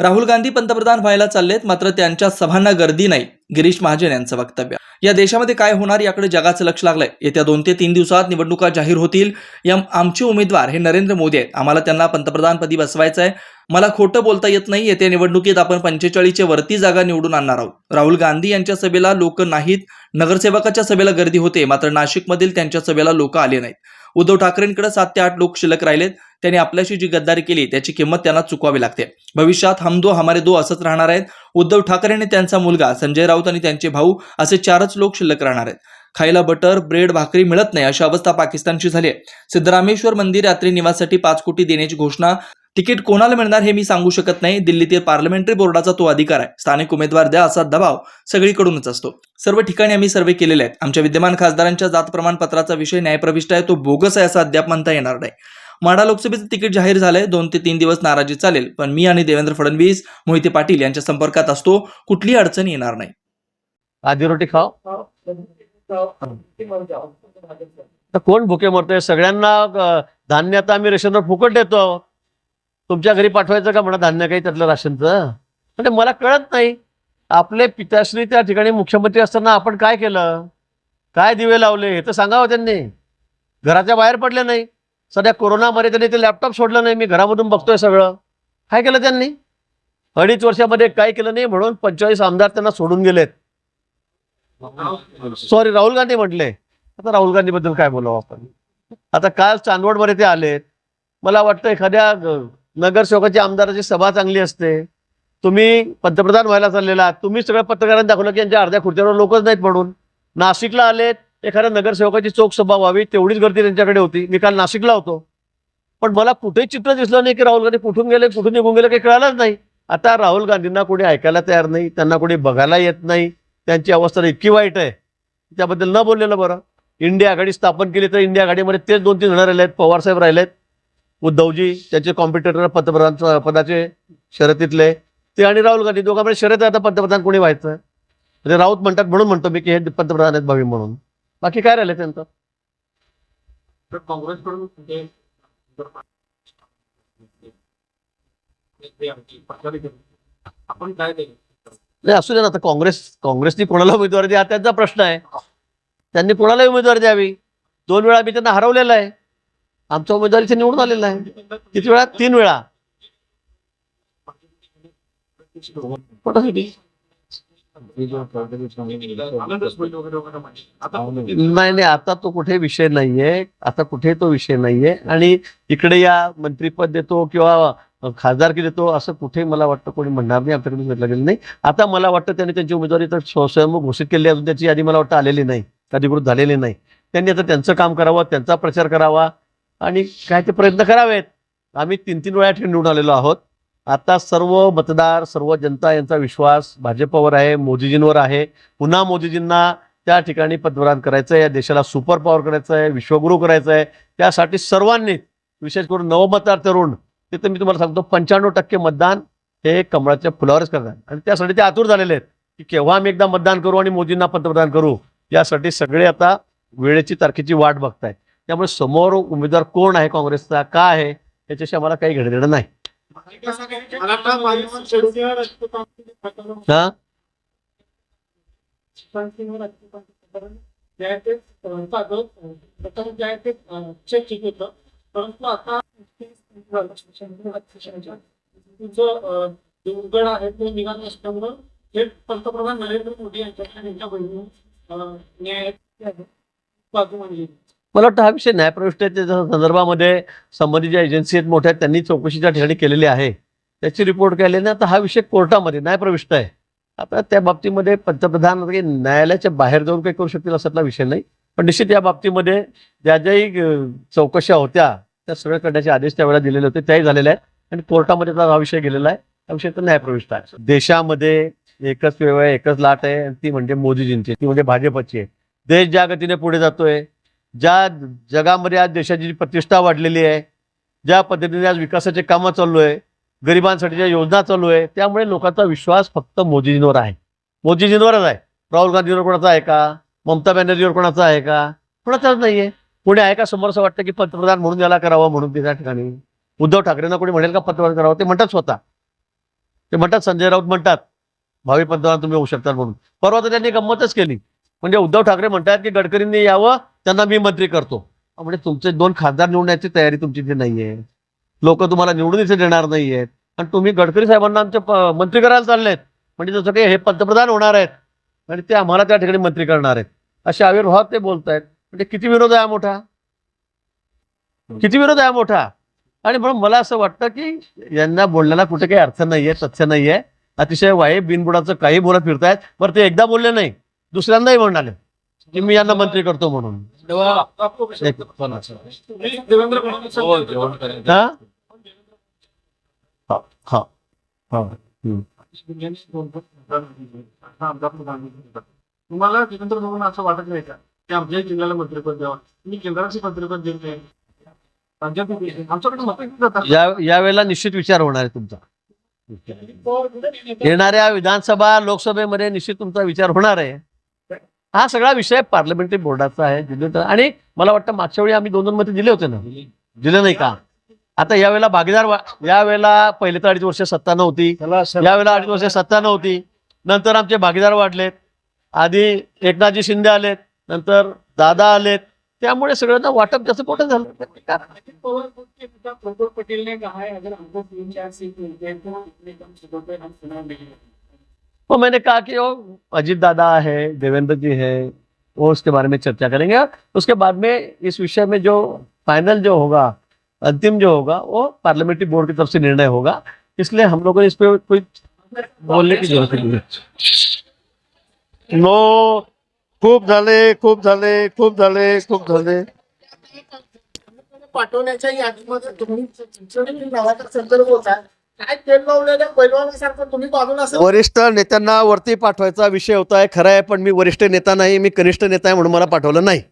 राहुल गांधी पंतप्रधान व्हायला चाललेत मात्र त्यांच्या सभांना गर्दी नाही. गिरीश महाजन यांचं वक्तव्य. या देशामध्ये काय होणार याकडे जगाचं लक्ष लागलंय. येत्या दोन ते तीन दिवसात निवडणुका जाहीर होतील. या आमचे उमेदवार हे नरेंद्र मोदी आहेत. आम्हाला त्यांना पंतप्रधानपदी बसवायचं आहे मला खोटं बोलता येत नाही. येत्या निवडणुकीत आपण पंचेचाळीसच्या वरती जागा निवडून आणणार आहोत. राहुल गांधी यांच्या सभेला लोक नाहीत. नगरसेवकाच्या सभेला गर्दी होते. मात्र नाशिकमधील त्यांच्या सभेला लोक आले नाहीत. उद्धव ठाकरेंकडे सात ते आठ लोक शिल्लक राहिलेत. त्यांनी आपल्याशी जी गद्दारी केली त्याची किंमत त्यांना चुकवावी लागते. भविष्यात हम दो हमारे दो असंच राहणार आहेत. उद्धव ठाकरे आणि त्यांचा मुलगा संजय राऊत आणि त्यांचे भाऊ असे चारच लोक शिल्लक राहणार आहेत. खायला बटर ब्रेड भाकरी मिळत नाही अशी अवस्था पाकिस्तानची झाली आहे. सिद्धरामेश्वर मंदिर यात्री निवासासाठी पाच कोटी देण्याची घोषणा तिकीट कोणाला मिळणार हे मी सांगू शकत नाही. दिल्लीतील पार्लमेंटरी बोर्डाचा तो अधिकार आहे. स्थानिक उमेदवार द्या असा दबाव सगळीकडूनच असतो. सर्व ठिकाणी आम्ही सर्वे केलेले आहेत. आमच्या विद्यमान खासदारांच्या जात प्रमाणपत्राचा विषय न्यायप्रविष्ट आहे. तो बोगस आहे असं अद्याप म्हणता येणार नाही. माढा लोकसभेचं तिकीट जाहीर झालंय. दोन ते तीन दिवस नाराजी चालेल. पण मी आणि देवेंद्र फडणवीस मोहिते पाटील यांच्या संपर्कात असतो. कुठलीही अडचण येणार नाही. आधी रोटी खाओ. तर कोण भुके मरतोय? सगळ्यांना धान्य आता आम्ही रेशनवर फुकट देतो. तुमच्या घरी पाठवायचं का म्हणा धान्य काही त्यातलं राशनचं? म्हणजे मला कळत नाही. आपले पिताश्री त्या ठिकाणी मुख्यमंत्री असताना आपण काय केलं? काय दिवे लावले? हे तर सांगावं त्यांनी. घराच्या बाहेर पडले नाही. सध्या कोरोनामध्ये त्यांनी ते लॅपटॉप सोडलं नाही. मी घरामधून बघतोय सगळं. काय केलं त्यांनी? अडीच वर्षामध्ये काय केलं नाही म्हणून पंचेचाळीस आमदार त्यांना सोडून गेलेत. सॉरी राहुल गांधी म्हटले. आता राहुल गांधी बद्दल काय बोलावं आपण? आता काल चांदवडमध्ये ते आलेत. मला वाटतं एखाद्या नगरसेवकाच्या नगरसेवकाची आमदाराची सभा चांगली असते. तुम्ही पंतप्रधान व्हायला चाललेला आहात. तुम्ही सगळ्या पत्रकारांनी दाखवलं की यांच्या अर्ध्या खुर्च्यावर लोकच नाहीत म्हणून. नाशिकला आलेत एखाद्या नगरसेवकाची चोख सभा व्हावी तेवढीच गर्दी त्यांच्याकडे होती. मी काल नाशिकला होतो. पण मला कुठेही चित्र दिसलं नाही की राहुल गांधी कुठून गेले कुठून निघून गेले काही कळालंच नाही. आता राहुल गांधींना कोणी ऐकायला तयार नाही त्यांना कोणी बघायला येत नाही. त्यांची अवस्था इतकी वाईट आहे. त्याबद्दल न बोललेलं बरं. इंडिया आघाडी स्थापन केली तर इंडिया आघाडीमध्ये तेच दोन तीन जण राहिले आहेत पवारसाहेब राहिलेत. उद्धवजी त्यांचे कॉम्पिटिटर पंतप्रधान पदाचे शर्यतीतले ते आणि राहुल गांधी दोघांमध्ये शर्यत आता पंतप्रधान कोणी व्हायचं? म्हणजे राऊत म्हणतात म्हणून म्हणतो मी की हे पंतप्रधान आहेत भावी म्हणून. बाकी काय राहिलं त्यांचं? आपण काय नाही असू दे ना आता काँग्रेस काँग्रेसनी कोणाला उमेदवारी द्या त्यांचा प्रश्न आहे. त्यांनी कोणालाही उमेदवारी द्यावी? दोन वेळा मी त्यांना हरवलेलं आहे. आमचा उमेदवार इथे निवडून आलेला आहे. किती वेळा? तीन वेळा. कोणासाठी? नाही नाही आता तो कुठे विषय नाहीये. आता कुठे तो विषय नाहीये. आणि इकडे या मंत्रीपद देतो किंवा खासदारकी देतो असं कुठे मला वाटतं कोणी म्हणणार नाही आमच्याकडे म्हटलं गेलं नाही. आता मला वाटतं त्यांनी त्यांची उमेदवारी तर स्वयंभू घोषित केली अजून त्याची यादी मला वाटतं आलेली नाही. अधिकृत झालेली नाही. त्यांनी आता त्यांचं काम करावं त्यांचा प्रचार करावा. आणि काय ते प्रयत्न करावेत. आम्ही तीन तीन वेळा निवडून आलेलो आहोत. आता सर्व मतदार सर्व जनता यांचा विश्वास भाजपवर आहे मोदीजींवर आहे. पुन्हा मोदीजींना त्या ठिकाणी पंतप्रधान करायचं आहे या देशाला सुपर पॉवर करायचं आहे विश्वगुरू करायचं आहे. त्यासाठी सर्वांनी विशेष करून नवमतदार तरुण तिथे मी तुम्हाला सांगतो पंच्याण्णव टक्के मतदान हे कमळाच्या फुलावरच करतात. आणि त्यासाठी ते आतुर झालेले आहेत की केव्हा आम्ही एकदा मतदान करू आणि मोदींना पंतप्रधान करू. यासाठी सगळे आता वेळेची तारखेची वाट बघताय त्यामुळे समोर उमेदवार कोण आहे काँग्रेसचा का आहे याच्याशी आम्हाला काही घेणं नाही. आहे आहे परंतु आता जे आहे ते निघालं असल्यामुळं हे? पंतप्रधान नरेंद्र मोदी त्यांच्या बहिणी अं, न्याय बाजू म्हणजे मला वाटतं हा विषय न्यायप्रविष्टेच्या संदर्भामध्ये संबंधित ज्या एजन्सी आहेत मोठ्या त्यांनी चौकशीच्या ठिकाणी केलेली आहे. त्याची रिपोर्ट केली आली ना तर हा विषय कोर्टामध्ये न्यायप्रविष्ट आहे. आता त्या बाबतीमध्ये पंतप्रधान काही न्यायालयाच्या बाहेर जाऊन काही करू शकतील असातला विषय नाही. पण निश्चित या बाबतीमध्ये ज्या ज्याही चौकशा होत्या त्या सगळ्या करण्याचे आदेश त्यावेळेला दिलेले होते त्याही झालेले आहेत. आणि कोर्टामध्ये आता हा विषय गेलेला आहे. हा विषय तर न्यायप्रविष्ट आहे. देशामध्ये एकच वेळ आहे एकच लाट आहे ती म्हणजे मोदीजींची ती म्हणजे भाजपची आहे. देश ज्या गतीने पुढे जातोय ज्या जगामध्ये आज देशाची जी प्रतिष्ठा वाढलेली आहे ज्या पद्धतीने आज विकासाचे कामं चालू आहे गरिबांसाठी ज्या योजना चालू आहे त्यामुळे लोकांचा विश्वास फक्त मोदीजींवर आहे. मोदीजींवरच आहे. राहुल गांधीवर कोणाचा आहे का? ममता बॅनर्जीवर कोणाचा आहे का? कोणाचाच नाहीये. कोणी आहे का समोर असं वाटतं की पंतप्रधान म्हणून याला करावं म्हणून त्या ठिकाणी? उद्धव ठाकरेंना कोणी म्हणेल का पंतप्रधान करावं? ते म्हणतात स्वतः. ते म्हणतात संजय राऊत म्हणतात भावी पंतप्रधान तुम्ही होऊ शकता म्हणून. परवा तर त्यांनी गंमतच केली. म्हणजे उद्धव ठाकरे म्हणतात की गडकरींनी यावं त्यांना मी मंत्री करतो. म्हणजे तुमचे दोन खासदार निवडण्याची तयारी तुमची इथे नाहीये. लोक तुम्हाला निवडून इथे देणार नाहीयेत. आणि तुम्ही गडकरी साहेबांना आमचे मंत्री करायला चाललेत. म्हणजे जसं काही हे पंतप्रधान होणार आहेत. आणि ते आम्हाला त्या ठिकाणी मंत्री करणार आहेत. असे आविर्भाव ते बोलतायत. म्हणजे किती विरोध आहे मोठा? किती विरोध आहे मोठा? आणि म्हणून मला असं वाटतं की यांना बोलण्याला कुठे काही अर्थ नाहीये तथ्य नाहीये. अतिशय वाईट बिनबुडाचं काही बोलत फिरतायत. बरं ते एकदा बोलले नाही. दुसऱ्यांदाही म्हणाले की मी यांना मंत्री करतो म्हणून. हा? हा हा. हा. तुम्हाला देवेंद्र फडणवीस असं वाटत नाही का? की आमच्या जिल्ह्याला मंत्रिपद द्यावं? तुम्ही केंद्राचे मंत्रिपद देत नाही राज्यात आमच्याकडे मंत्री जातात. या यावेळेला निश्चित विचार होणार आहे तुमचा. येणाऱ्या विधानसभा लोकसभेमध्ये निश्चित तुमचा विचार होणार आहे. हा सगळा विषय पार्लमेंटरी बोर्डाचा आहे जिल्ह्यात आणि मला वाटतं मागच्या वेळी आम्ही दोन दोन मते दिले होते ना? दिले नाही का? आता यावेळेला भागीदार यावेळेला पहिले तर अडीच वर्ष सत्ता नव्हती. यावेळेला अडीच वर्ष सत्ता नव्हती. नंतर आमचे भागीदार वाढलेत. आधी एकनाथजी शिंदे आलेत. नंतर दादा आलेत. त्यामुळे सगळ्यांना वाटप त्याचं मोठं झालं. तो मैंने कहा कि वो अजीत दादा है देवेंद्र जी है वो उसके बारे में चर्चा करेंगे। उसके बाद में इस विषय में जो फाइनल जो होगा अंतिम जो होगा वो पार्लियामेंट्री बोर्ड की तरफ़ से निर्णय होगा। इसलिए हम लोगों ने इस पे कोई बोलने की ज़रूरत नहीं है। नो खूप झाले खूप झाले खूप झाले खूप झाले। पाठवण्याच्या यादीमध्ये तुम्ही नावाचा संदर्भ होता. काय पैलवानासारखं तुम्ही बाजूला वरिष्ठ नेत्यांना वरती पाठवायचा विषय होता खरं आहे पण मी वरिष्ठ नेता नाही मी कनिष्ठ नेता आहे म्हणून मला पाठवलं नाही.